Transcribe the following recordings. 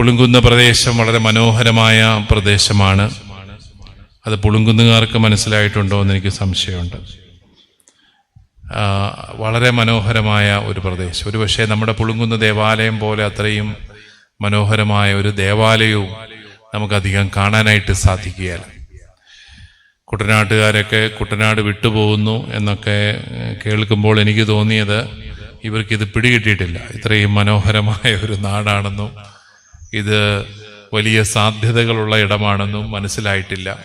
പുളുങ്കുന്ന പ്രദേശം വളരെ മനോഹരമായ പ്രദേശമാണ്. അത് പുളുങ്കുന്നുകാർക്ക് മനസ്സിലായിട്ടുണ്ടോ എന്ന് എനിക്ക് സംശയമുണ്ട്. വളരെ മനോഹരമായ ഒരു പ്രദേശം. ഒരു പക്ഷേ നമ്മുടെ പുളുങ്കുന്ന് ദേവാലയം പോലെ അത്രയും മനോഹരമായ ഒരു ദേവാലയവും നമുക്കധികം കാണാനായിട്ട് സാധിക്കുകയില്ല. കുട്ടനാട്ടുകാരൊക്കെ കുട്ടനാട് വിട്ടുപോകുന്നു എന്നൊക്കെ കേൾക്കുമ്പോൾ എനിക്ക് തോന്നിയത് ഇവർക്കിത് പിടികിട്ടിയിട്ടില്ല. ഇത്രയും മനോഹരമായ ഒരു നാടാണെന്നും ഇത് വലിയ സാധ്യതകളുള്ള ഇടമാണെന്നും മനസ്സിലായിട്ടില്ല.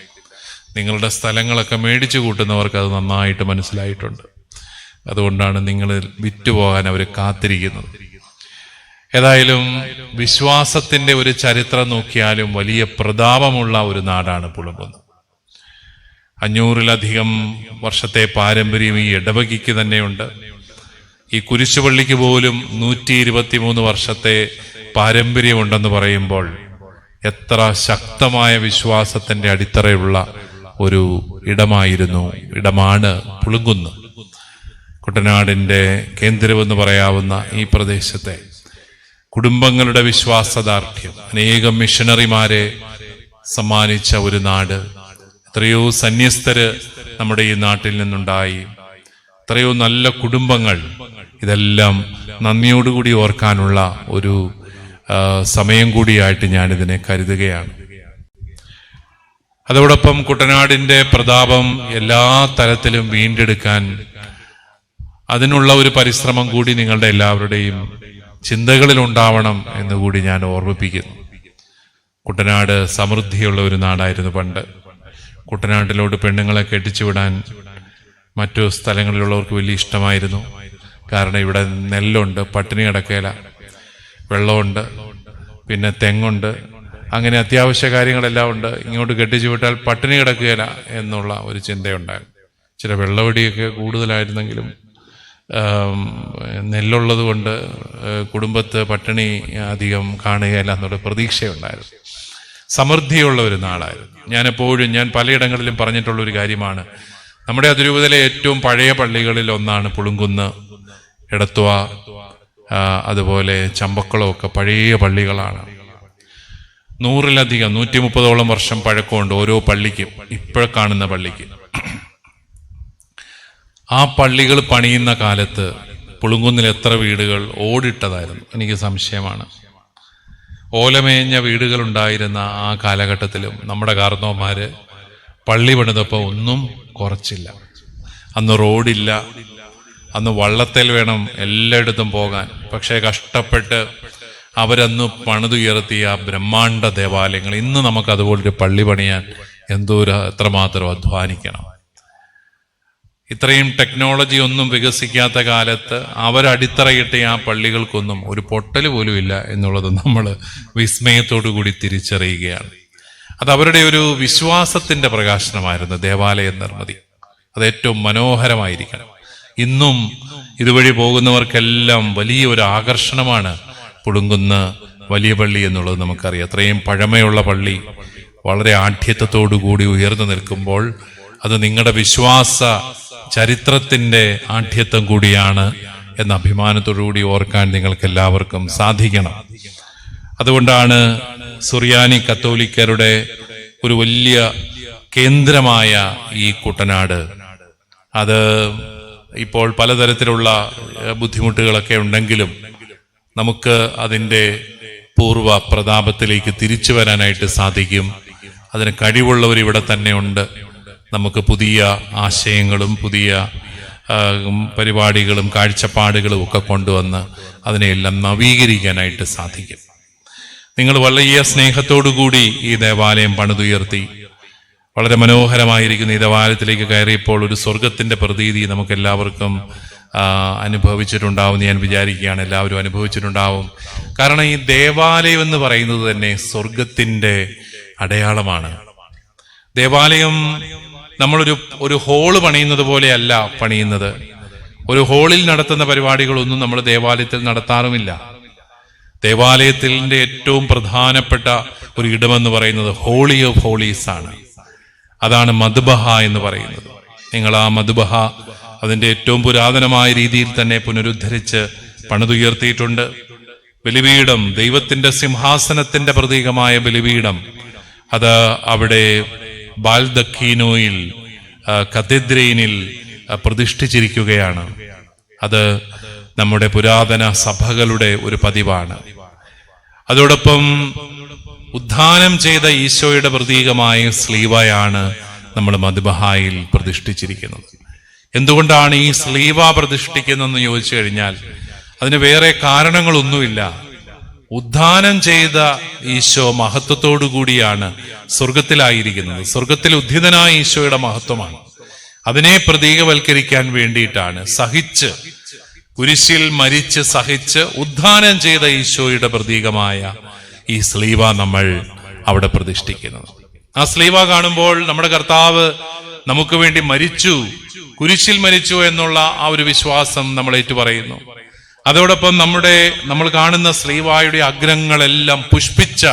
നിങ്ങളുടെ സ്ഥലങ്ങളൊക്കെ മേടിച്ചു കൂട്ടുന്നവർക്ക് അത് നന്നായിട്ട് മനസ്സിലായിട്ടുണ്ട്. അതുകൊണ്ടാണ് നിങ്ങൾ വിറ്റുപോകാൻ അവർ കാത്തിരിക്കുന്നത്. ഏതായാലും വിശ്വാസത്തിന്റെ ഒരു ചരിത്രം നോക്കിയാലും വലിയ പ്രതാപമുള്ള ഒരു നാടാണ് പുളുങ്കുന്ന് അഞ്ഞൂറിലധികം വർഷത്തെ പാരമ്പര്യം ഈ ഇടവകയ്ക്ക് തന്നെയുണ്ട്. ഈ കുരിശുപള്ളിക്ക് പോലും നൂറ്റി ഇരുപത്തിമൂന്ന് വർഷത്തെ പാരമ്പര്യമുണ്ടെന്ന് പറയുമ്പോൾ എത്ര ശക്തമായ വിശ്വാസത്തിന്റെ അടിത്തറയുള്ള ഒരു ഇടമായിരുന്നു ഇടമാണ് പുളുങ്കുന്ന്. കുട്ടനാടിന്റെ കേന്ദ്രമെന്ന് പറയാവുന്ന ഈ പ്രദേശത്തെ കുടുംബങ്ങളുടെ വിശ്വാസദാർഢ്യം അനേകം മിഷണറിമാരെ സമ്മാനിച്ച ഒരു നാട്. എത്രയോ സന്യസ്തര് നമ്മുടെ ഈ നാട്ടിൽ നിന്നുണ്ടായി. എത്രയോ നല്ല കുടുംബങ്ങൾ. ഇതെല്ലാം നന്ദിയോടുകൂടി ഓർക്കാനുള്ള ഒരു സമയം കൂടിയായിട്ട് ഞാനിതിനെ കരുതുകയാണ്. അതോടൊപ്പം കുട്ടനാടിന്റെ പ്രതാപം എല്ലാ തരത്തിലും വീണ്ടെടുക്കാൻ അതിനുള്ള ഒരു പരിശ്രമം കൂടി നിങ്ങളുടെ എല്ലാവരുടെയും ചിന്തകളിൽ ഉണ്ടാവണം എന്ന് കൂടി ഞാൻ ഓർമ്മിപ്പിക്കുന്നു. കുട്ടനാട് സമൃദ്ധിയുള്ള ഒരു നാടായിരുന്നു പണ്ട്. കുട്ടനാട്ടിലോട്ട് പെണ്ണുങ്ങളെ കെട്ടിച്ചുവിടാൻ മറ്റു സ്ഥലങ്ങളിലുള്ളവർക്ക് വലിയ ഇഷ്ടമായിരുന്നു. കാരണം ഇവിടെ നെല്ലുണ്ട് പട്ടിണി കിടക്കേല. വെള്ളമുണ്ട് പിന്നെ തെങ്ങുണ്ട്. അങ്ങനെ അത്യാവശ്യ കാര്യങ്ങളെല്ലാം ഉണ്ട്. ഇങ്ങോട്ട് കെട്ടിച്ചു വിട്ടാൽ പട്ടിണി കിടക്കുകയില്ല എന്നുള്ള ഒരു ചിന്തയുണ്ടായിരുന്നു. ചില വെള്ളവടിയൊക്കെ കൂടുതലായിരുന്നെങ്കിലും നെല്ലുള്ളത് കൊണ്ട് കുടുംബത്ത് പട്ടിണി അധികം കാണുകയില്ല എന്നുള്ള പ്രതീക്ഷയുണ്ടായിരുന്നു. സമൃദ്ധിയുള്ള ഒരു നാളായിരുന്നു. ഞാൻ എപ്പോഴും ഞാൻ പലയിടങ്ങളിലും പറഞ്ഞിട്ടുള്ള ഒരു കാര്യമാണ്. നമ്മുടെ അതിരൂപതയിലെ ഏറ്റവും പഴയ പള്ളികളിൽ ഒന്നാണ് പുളുങ്കുന്ന് എടത്തുവ ആ, അതുപോലെ ചമ്പക്കുളം ഒക്കെ പഴയ പള്ളികളാണ്. നൂറിലധികം നൂറ്റി മുപ്പതോളം വർഷം പഴക്കമുണ്ട് ഓരോ പള്ളിക്കും ഇപ്പോൾ കാണുന്ന പള്ളിക്ക്. ആ പള്ളികൾ പണിയുന്ന കാലത്ത് പുളുങ്കുന്നിൽ എത്ര വീടുകൾ ഓടിട്ടതായിരുന്നു? എനിക്ക് സംശയമാണ്. ഓലമേഞ്ഞ വീടുകൾ ഉണ്ടായിരുന്ന ആ കാലഘട്ടത്തിലും നമ്മുടെ കാർന്നോമാര് പള്ളി പണിതപ്പോൾ ഒന്നും കുറച്ചില്ല. അന്ന് റോഡില്ല അന്ന് വള്ളത്തിൽ വേണം എല്ലായിടത്തും പോകാൻ. പക്ഷേ കഷ്ടപ്പെട്ട് അവരന്ന് പണിതുയർത്തിയ ആ ബ്രഹ്മാണ്ഡ ദേവാലയങ്ങൾ ഇന്ന് നമുക്ക് അതുപോലൊരു പള്ളി പണിയാൻ എന്തോ ഒരു എത്രമാത്രം അധ്വാനിക്കണം. ഇത്രയും ടെക്നോളജി ഒന്നും വികസിക്കാത്ത കാലത്ത് അവരടിത്തറയിട്ട ആ പള്ളികൾക്കൊന്നും ഒരു പൊട്ടൽ പോലും ഇല്ല എന്നുള്ളത് നമ്മൾ വിസ്മയത്തോടു കൂടി തിരിച്ചറിയുകയാണ്. അത് അവരുടെ ഒരു വിശ്വാസത്തിന്റെ പ്രകാശനമായിരുന്നു ദേവാലയ നിർമ്മിതി. അത് ഏറ്റവും മനോഹരമായിരിക്കണം. ഇന്നും ഇതുവഴി പോകുന്നവർക്കെല്ലാം വലിയ ഒരു ആകർഷണമാണ് പുളുങ്കുന്ന് വലിയ പള്ളി എന്നുള്ളത് നമുക്കറിയാം. അത്രയും പഴമയുള്ള പള്ളി വളരെ കൂടി ഉയർന്നു നിൽക്കുമ്പോൾ അത് നിങ്ങളുടെ വിശ്വാസ ചരിത്രത്തിന്റെ ആഠ്യത്വം കൂടിയാണ് എന്ന അഭിമാനത്തോടുകൂടി ഓർക്കാൻ നിങ്ങൾക്ക് എല്ലാവർക്കും സാധിക്കണം. അതുകൊണ്ടാണ് സുറിയാനി കത്തോലിക്കരുടെ ഒരു വലിയ കേന്ദ്രമായ ഈ കുട്ടനാട്. അത് ഇപ്പോൾ പലതരത്തിലുള്ള ബുദ്ധിമുട്ടുകളൊക്കെ ഉണ്ടെങ്കിലും നമുക്ക് അതിന്റെ പൂർവ പ്രതാപത്തിലേക്ക് തിരിച്ചു വരാനായിട്ട് സാധിക്കും. അതിന് കഴിവുള്ളവർ ഇവിടെ തന്നെ ഉണ്ട്. നമുക്ക് പുതിയ ആശയങ്ങളും പുതിയ പരിപാടികളും കാഴ്ചപ്പാടുകളും ഒക്കെ കൊണ്ടുവന്ന് അതിനെയെല്ലാം നവീകരിക്കാനായിട്ട് സാധിക്കും. നിങ്ങൾ വലിയ സ്നേഹത്തോടു കൂടി ഈ ദേവാലയം പണിതുയർത്തി വളരെ മനോഹരമായിരിക്കുന്ന. ഈ ദേവാലയത്തിലേക്ക് കയറിയപ്പോൾ ഒരു സ്വർഗത്തിന്റെ പ്രതീതി നമുക്ക് എല്ലാവർക്കും ആ, അനുഭവിച്ചിട്ടുണ്ടാവും ഞാൻ വിചാരിക്കുകയാണ്. എല്ലാവരും അനുഭവിച്ചിട്ടുണ്ടാവും. കാരണം ഈ ദേവാലയം എന്ന് പറയുന്നത് തന്നെ സ്വർഗത്തിന്റെ അടയാളമാണ്. ദേവാലയം നമ്മളൊരു ഒരു ഹോൾ പണിയുന്നത് പോലെയല്ല പണിയുന്നത്. ഒരു ഹോളിൽ നടത്തുന്ന പരിപാടികളൊന്നും നമ്മൾ ദേവാലയത്തിൽ നടത്താറുമില്ല. ദേവാലയത്തിന്റെ ഏറ്റവും പ്രധാനപ്പെട്ട ഒരു ഇടമെന്ന് പറയുന്നത് ഹോളി ഓഫ് ഹോളീസ് ആണ് അതാണ് മധുബഹ എന്ന് പറയുന്നത്. നിങ്ങൾ ആ മധുബഹ അതിന്റെ ഏറ്റവും പുരാതനമായ രീതിയിൽ തന്നെ പുനരുദ്ധരിച്ച് പണിതുയർത്തിയിട്ടുണ്ട്. ബലിപീഠം ദൈവത്തിന്റെ സിംഹാസനത്തിന്റെ പ്രതീകമായ ബലിപീഠം അത് അവിടെ ബാൽദക്കീനോയിൽ കത്തീദ്രീനിൽ പ്രതിഷ്ഠിച്ചിരിക്കുകയാണ്. അത് നമ്മുടെ പുരാതന സഭകളുടെ ഒരു പതിവാണ്. അതോടൊപ്പം ഉദ്ധാനം ചെയ്ത ഈശോയുടെ പ്രതീകമായ സ്ലീവയാണ് നമ്മൾ മധുബഹായിൽ പ്രതിഷ്ഠിച്ചിരിക്കുന്നത്. എന്തുകൊണ്ടാണ് ഈ സ്ലീവ പ്രതിഷ്ഠിക്കുന്നതെന്ന് ചോദിച്ചു കഴിഞ്ഞാൽ അതിന് വേറെ കാരണങ്ങളൊന്നുമില്ല. ഉദ്ധാനം ചെയ്ത ഈശോ മഹത്വത്തോടു കൂടിയാണ് സ്വർഗത്തിലായിരിക്കുന്നത്. സ്വർഗത്തിൽ ഉദ്ധിതനായ ഈശോയുടെ മഹത്വമാണ്. അതിനെ പ്രതീകവൽക്കരിക്കാൻ വേണ്ടിയിട്ടാണ് സഹിച്ച് കുരിശിൽ മരിച്ച് സഹിച്ച് ഉദ്ധാനം ചെയ്ത ഈശോയുടെ പ്രതീകമായ ഈ സ്ലീവ നമ്മൾ അവിടെ പ്രതിഷ്ഠിക്കുന്നത് ആ സ്ലീവ കാണുമ്പോൾ നമ്മുടെ കർത്താവ് നമുക്ക് വേണ്ടി മരിച്ചു കുരിശിൽ മരിച്ചു എന്നുള്ള ആ ഒരു വിശ്വാസം നമ്മൾ ഏറ്റുപറയുന്നു. അതോടൊപ്പം നമ്മുടെ നമ്മൾ കാണുന്ന സ്ലീവായുടെ അഗ്രങ്ങളെല്ലാം പുഷ്പിച്ച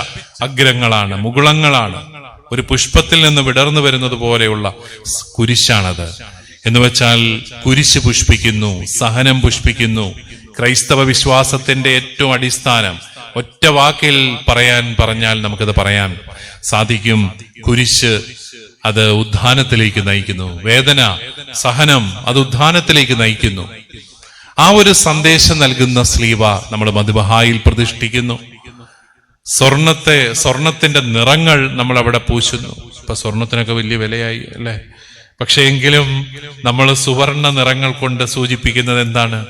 അഗ്രങ്ങളാണ് മുകുളങ്ങളാണ്. ഒരു പുഷ്പത്തിൽ നിന്ന് വിടർന്നു വരുന്നത് പോലെയുള്ള കുരിശാണത്. എന്ന് വെച്ചാൽ കുരിശ് പുഷ്പിക്കുന്നു സഹനം പുഷ്പിക്കുന്നു. ക്രൈസ്തവ വിശ്വാസത്തിന്റെ ഏറ്റവും അടിസ്ഥാനം ഒറ്റ വാക്കിൽ പറയാൻ പറഞ്ഞാൽ നമുക്കത് പറയാൻ സാധിക്കും. കുരിശ് അത് ഉദ്ധാനത്തിലേക്ക് നയിക്കുന്നു. വേദന സഹനം അത് ഉദ്ധാനത്തിലേക്ക് നയിക്കുന്നു. ആ ഒരു സന്ദേശം നൽകുന്ന സ്ലീവ നമ്മൾ മധുബഹായിൽ പ്രതിഷ്ഠിക്കുന്നു. സ്വർണത്തെ സ്വർണത്തിന്റെ നിറങ്ങൾ നമ്മൾ അവിടെ പൂശുന്നു. ഇപ്പൊ സ്വർണത്തിനൊക്കെ വലിയ വിലയായി അല്ലേ? പക്ഷെ എങ്കിലും നമ്മൾ സുവർണ നിറങ്ങൾ കൊണ്ട് സൂചിപ്പിക്കുന്നത് എന്താണ്?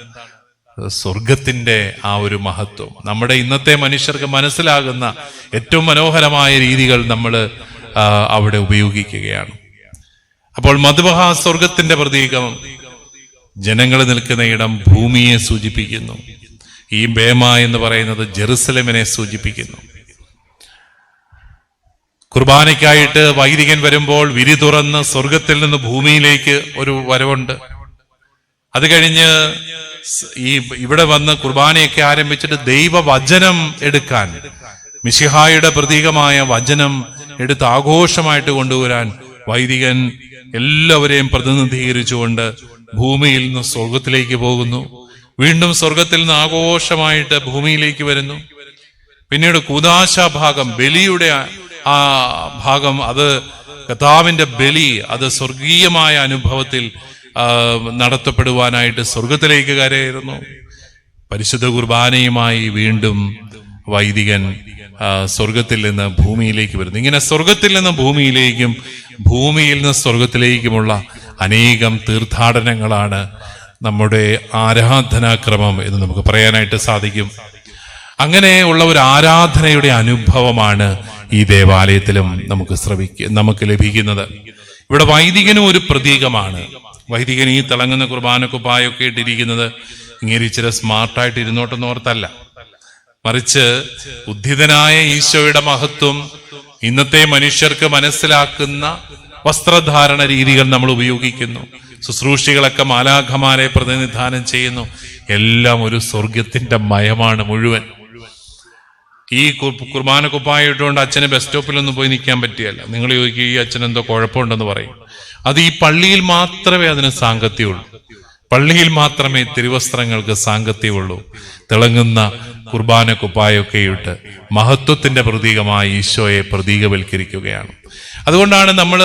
സ്വർഗത്തിന്റെ ആ ഒരു മഹത്വം. നമ്മുടെ ഇന്നത്തെ മനുഷ്യർക്ക് മനസ്സിലാകുന്ന ഏറ്റവും മനോഹരമായ രീതികൾ നമ്മൾ അവിടെ ഉപയോഗിക്കുകയാണ്. അപ്പോൾ മധുമഹാ സ്വർഗത്തിന്റെ പ്രതീകം ജനങ്ങൾ നിൽക്കുന്ന ഇടം ഭൂമിയെ സൂചിപ്പിക്കുന്നു. ഈ ബേമ എന്ന് പറയുന്നത് ജെറുസലമിനെ സൂചിപ്പിക്കുന്നു. കുർബാനയ്ക്കായിട്ട് വൈദികൻ വരുമ്പോൾ വിരി തുറന്ന് സ്വർഗത്തിൽ നിന്ന് ഭൂമിയിലേക്ക് ഒരു വരവുണ്ട്. അത് കഴിഞ്ഞ് ഈ ഇവിടെ വന്ന് കുർബാനയൊക്കെ ആരംഭിച്ചിട്ട് ദൈവവചനം എടുക്കാൻ മിശിഹായുടെ പ്രതീകമായ വചനം എടുത്ത് ആഘോഷമായിട്ട് കൊണ്ടുവരാൻ വൈദികൻ എല്ലാവരെയും പ്രതിനിധീകരിച്ചുകൊണ്ട് ഭൂമിയിൽ നിന്ന് സ്വർഗത്തിലേക്ക് പോകുന്നു. വീണ്ടും സ്വർഗത്തിൽ നിന്ന് ആഘോഷമായിട്ട് ഭൂമിയിലേക്ക് വരുന്നു. പിന്നീട് കൂതാശ ഭാഗം ബലിയുടെ ആ- ഭാഗം അത് കഥാവിന്റെ ബലി അത് സ്വർഗീയമായ അനുഭവത്തിൽ നടത്തപ്പെടുവാനായിട്ട് സ്വർഗത്തിലേക്ക് കരയേറുന്നു പരിശുദ്ധ കുർബാനയുമായി വീണ്ടും വൈദികൻ സ്വർഗത്തിൽ നിന്ന് ഭൂമിയിലേക്ക് വരുന്നു. ഇങ്ങനെ സ്വർഗത്തിൽ നിന്ന് ഭൂമിയിലേക്കും ഭൂമിയിൽ നിന്ന് സ്വർഗത്തിലേക്കുമുള്ള അനേകം തീർത്ഥാടനങ്ങളാണ് നമ്മുടെ ആരാധനാക്രമം എന്ന് നമുക്ക് പറയാനായിട്ട് സാധിക്കും. അങ്ങനെ ഉള്ള ഒരു ആരാധനയുടെ അനുഭവമാണ് ഈ ദേവാലയത്തിലും നമുക്ക് ശ്രവിക്ക നമുക്ക് ലഭിക്കുന്നത്. ഇവിടെ വൈദികനും ഒരു പ്രതീകമാണ്. വൈദികൻ ഈ തിളങ്ങുന്ന കുർബാന കുപ്പായൊക്കെ ഇട്ടിരിക്കുന്നത് ഇങ്ങനെ ഇച്ചിരി സ്മാർട്ടായിട്ട് ഇരുന്നോട്ടെന്ന് ഓർത്തല്ല. മറിച്ച് ഉദ്ധിതനായ ഈശോയുടെ മഹത്വം ഇന്നത്തെ മനുഷ്യർക്ക് മനസ്സിലാക്കുന്ന വസ്ത്രധാരണ രീതികൾ നമ്മൾ ഉപയോഗിക്കുന്നു. ശുശ്രൂഷികളൊക്കെ മാലാഖമാരെ പ്രതിനിധാനം ചെയ്യുന്നു. എല്ലാം ഒരു സ്വർഗത്തിന്റെ മയമാണ് മുഴുവൻ. ഈ കുർബാന കുപ്പായ ഇട്ടുകൊണ്ട് അച്ഛന് ബസ് സ്റ്റോപ്പിലൊന്നും പോയി നിൽക്കാൻ പറ്റിയല്ല. നിങ്ങൾ ചോദിക്കും ഈ അച്ഛൻ എന്തോ കുഴപ്പമുണ്ടെന്ന് പറയും. അത് ഈ പള്ളിയിൽ മാത്രമേ അതിന് സാങ്കത്യമുള്ളൂ. പള്ളിയിൽ മാത്രമേ തിരുവസ്ത്രങ്ങൾക്ക് സാങ്കത്യമുള്ളൂ. തിളങ്ങുന്ന കുർബാന കുപ്പായൊക്കെ ഇട്ട് മഹത്വത്തിന്റെ പ്രതീകമായി ഈശോയെ പ്രതീകവൽക്കരിക്കുകയാണ്. അതുകൊണ്ടാണ് നമ്മൾ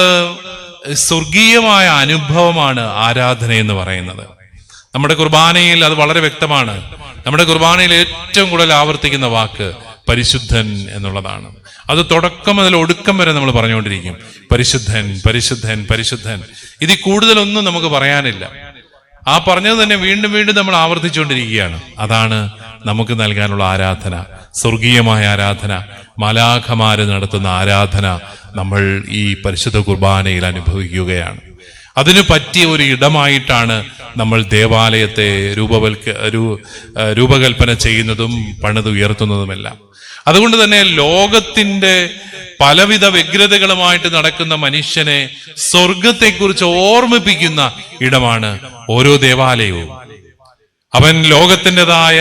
സ്വർഗീയമായ അനുഭവമാണ് ആരാധന എന്ന് പറയുന്നത്. നമ്മുടെ കുർബാനയിൽ അത് വളരെ വ്യക്തമാണ്. നമ്മുടെ കുർബാനയിൽ ഏറ്റവും കൂടുതൽ ആവർത്തിക്കുന്ന വാക്ക് പരിശുദ്ധൻ എന്നുള്ളതാണ്. അത് തുടക്കം മുതൽ ഒടുക്കം വരെ നമ്മൾ പറഞ്ഞുകൊണ്ടിരിക്കും. പരിശുദ്ധൻ പരിശുദ്ധൻ പരിശുദ്ധൻ. ഇതിൽ കൂടുതലൊന്നും നമുക്ക് പറയാനില്ല. ആ പറഞ്ഞത് തന്നെ വീണ്ടും വീണ്ടും നമ്മൾ ആവർത്തിച്ചുകൊണ്ടിരിക്കുകയാണ്. അതാണ് നമുക്ക് നൽകാനുള്ള ആരാധന. സ്വർഗീയമായ ആരാധന. മലാഖമാര് നടത്തുന്ന ആരാധന നമ്മൾ ഈ പരിശുദ്ധ കുർബാനയിൽ അനുഭവിക്കുകയാണ്. അതിനു പറ്റിയ ഒരു ഇടമായിട്ടാണ് നമ്മൾ ദേവാലയത്തെ രൂപവൽക്ക രൂപകൽപ്പന ചെയ്യുന്നതും പണിത് ഉയർത്തുന്നതുമെല്ലാം. അതുകൊണ്ട് തന്നെ ലോകത്തിന്റെ പലവിധ വ്യഗ്രതകളുമായിട്ട് നടക്കുന്ന മനുഷ്യനെ സ്വർഗത്തെക്കുറിച്ച് ഓർമ്മിപ്പിക്കുന്ന ഇടമാണ് ഓരോ ദേവാലയവും. അവൻ ലോകത്തിന്റെതായ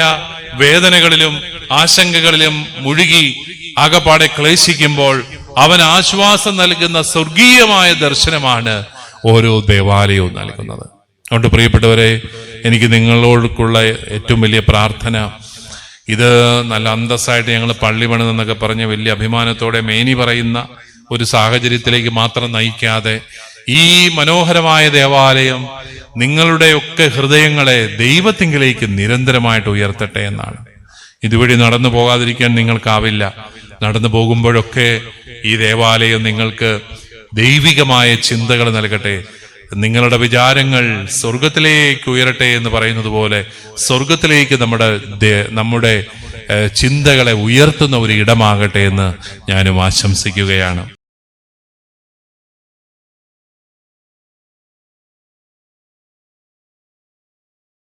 വേദനകളിലും ആശങ്കകളിലും മുഴുകി ആകപ്പാടെ ക്ലേശിക്കുമ്പോൾ അവൻ ആശ്വാസം നൽകുന്ന സ്വർഗീയമായ ദർശനമാണ് ഓരോ ദേവാലയവും നൽകുന്നത്. അതുകൊണ്ട് പ്രിയപ്പെട്ടവരെ എനിക്ക് നിങ്ങളോടുള്ള ഏറ്റവും വലിയ പ്രാർത്ഥന ഇത് നല്ല അന്തസ്സായിട്ട് ഞങ്ങൾ പള്ളി പണിതെന്നൊക്കെ പറഞ്ഞ് വലിയ അഭിമാനത്തോടെ മേനി പറയുന്ന ഒരു സാഹചര്യത്തിലേക്ക് മാത്രം നയിക്കാതെ ഈ മനോഹരമായ ദേവാലയം നിങ്ങളുടെയൊക്കെ ഹൃദയങ്ങളെ ദൈവത്തിങ്കിലേക്ക് നിരന്തരമായിട്ട് ഉയർത്തട്ടെ എന്നാണ്. ഇതുവഴി നടന്നു പോകാതിരിക്കാൻ നിങ്ങൾക്കാവില്ല. നടന്നു പോകുമ്പോഴൊക്കെ ഈ ദേവാലയം നിങ്ങൾക്ക് ദൈവികമായ ചിന്തകൾ നൽകട്ടെ. നിങ്ങളുടെ വിചാരങ്ങൾ സ്വർഗത്തിലേക്ക് ഉയരട്ടെ എന്ന് പറയുന്നത് പോലെ സ്വർഗത്തിലേക്ക് നമ്മുടെ നമ്മുടെ ചിന്തകളെ ഉയർത്തുന്ന ഒരു ഇടമാകട്ടെ എന്ന് ഞാനും ആശംസിക്കുകയാണ്.